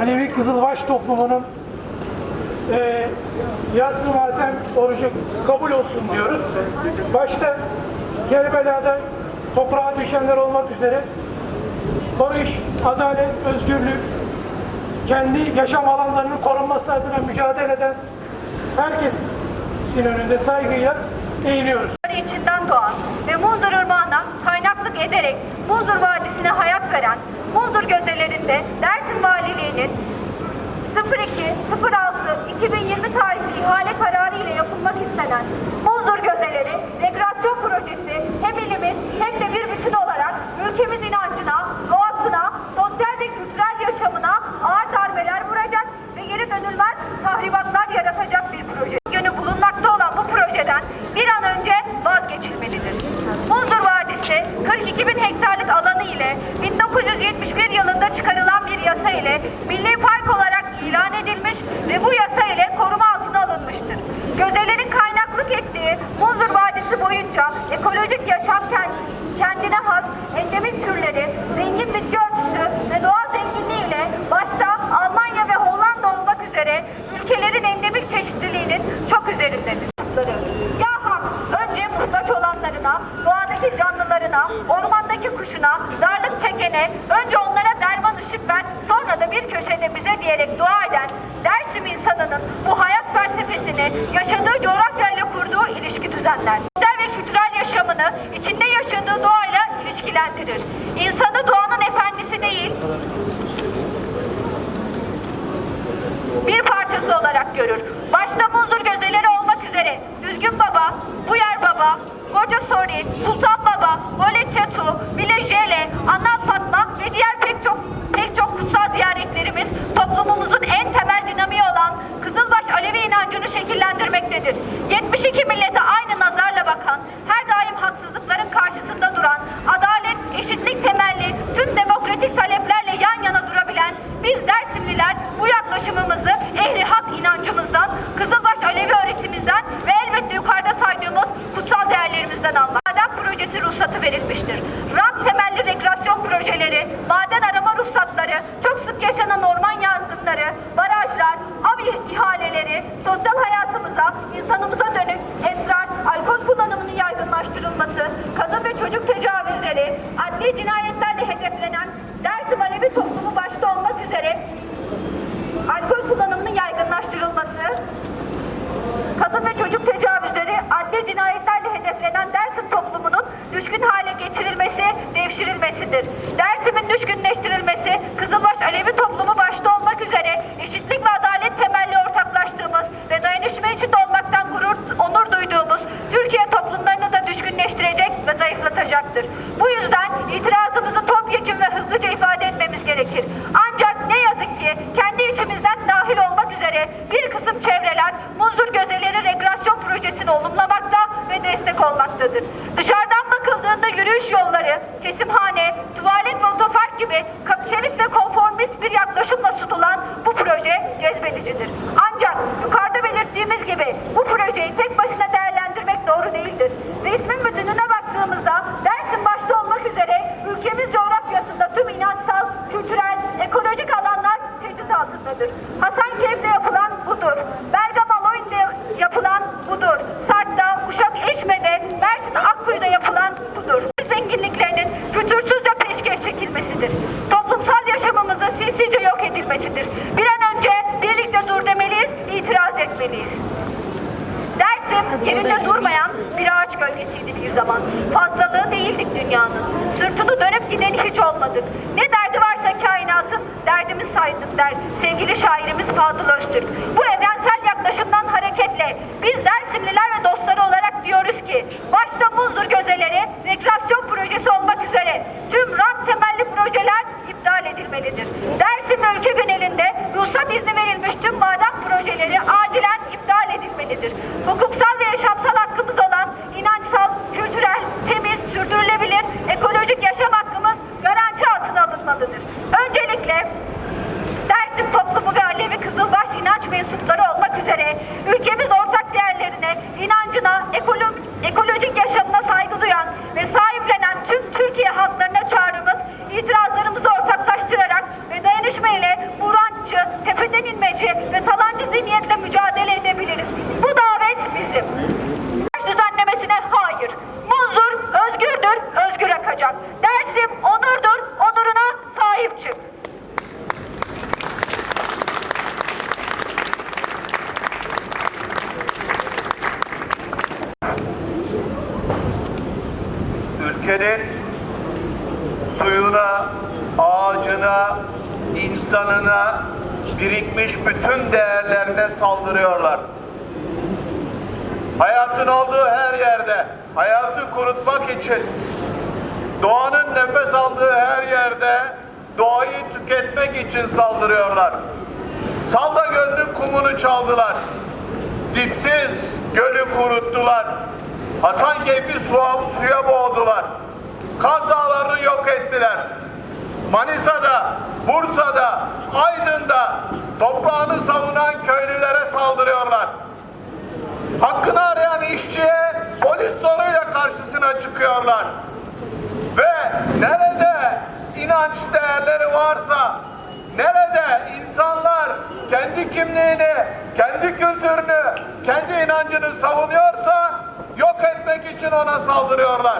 Alevi Kızılbaş toplumunun e, yaslı matem orucu kabul olsun diyoruz. Başta Kerbela'da toprağa düşenler olmak üzere barış, adalet, özgürlük, kendi yaşam alanlarının korunması adına mücadele eden herkesin önünde saygıyla eğiliyoruz. İçinden doğan ve Munzur Irmağı'na kaynaklık ederek Munzur Vadisi'ne hayat veren Munzur gözelerinde der şirket 02.06.2020 tarihli ihale kararı ile yapılmak istenen Mundur Gözeleri ve ile milli park olarak ilan edilmiş ve bu yasa ile koruma altına alınmıştır. Gözelerin kaynaklık ettiği Munzur Vadisi boyunca ekolojik yaşam kendine has endemik türleri 要下 etmektedir. 72 millet düşkün hale getirilmesi, devşirilmesidir. Dersim'in düşkünleştirilmesi, Kızılbaş Alevi cezbedicidir. Yerinde durmayan bir ağaç gölgesiydi bir zaman. Fazlalığı değildik dünyanın. Sırtını dönüp gideni hiç olmadık. Ne derdi varsa kainatın derdimiz saydık der sevgili şairimiz Fadıl Öztürk. olmaktadır. Öncelikle Dersim toplumu ve Alevi Kızılbaş inanç mensupları olmak üzere ülkemiz ortak değerlerine, inancına, ekolojik yaşamına saygı duyan ve sahiplenen tüm Türkiye halklarına çağrımız, itirazlarımızı ortaklaştırarak ve dayanışma ile Burancı, tepeden inmeci ve talancı zihniyetle mücadele ülkenin suyuna, ağacına, insanına birikmiş bütün değerlerine saldırıyorlar. Hayatın olduğu her yerde, hayatı kurutmak için, doğanın nefes aldığı her yerde doğayı tüketmek için saldırıyorlar. Salda Gölü'nün kumunu çaldılar. Dipsiz gölü kuruttular. Hasankeyf'i suya, suya boğdular. Manisa'da, Bursa'da, Aydın'da toprağını savunan köylülere saldırıyorlar. Hakkını arayan işçiye polis soruyla karşısına çıkıyorlar. Ve nerede inanç değerleri varsa, nerede insanlar kendi kimliğini, kendi kültürünü, kendi inancını savunuyorsa yok etmek için ona saldırıyorlar.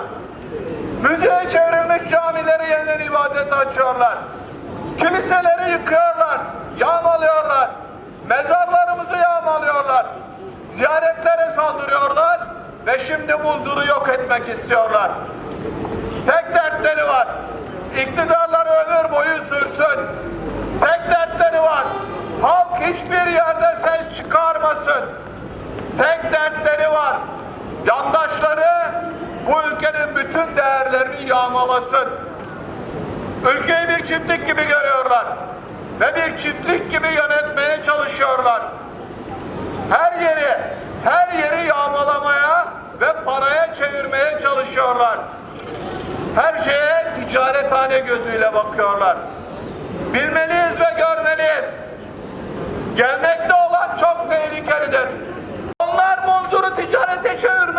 Müziğe çevrilmiş camileri yeniden ibadet açıyorlar. Kiliseleri yıkıyorlar, yağmalıyorlar. Mezarlarımızı yağmalıyorlar. Ziyaretlere saldırıyorlar ve şimdi Muzur'u yok etmek istiyorlar. Tek dertleri var. İktidarları ömür boyu sürsün. Tek dertleri var. Halk hiçbir yerde ses çıkarmasın. Tek dertleri var. Yandaşları bütün değerlerini yağmalasın. Ülkeyi bir çiftlik gibi görüyorlar. Ve bir çiftlik gibi yönetmeye çalışıyorlar. Her yeri, her yeri yağmalamaya ve paraya çevirmeye çalışıyorlar. Her şeye ticarethane gözüyle bakıyorlar. Bilmeliyiz ve görmeliyiz. Gelmekte olan çok tehlikelidir. Onlar Munzur'u ticarete çevirmek, onlar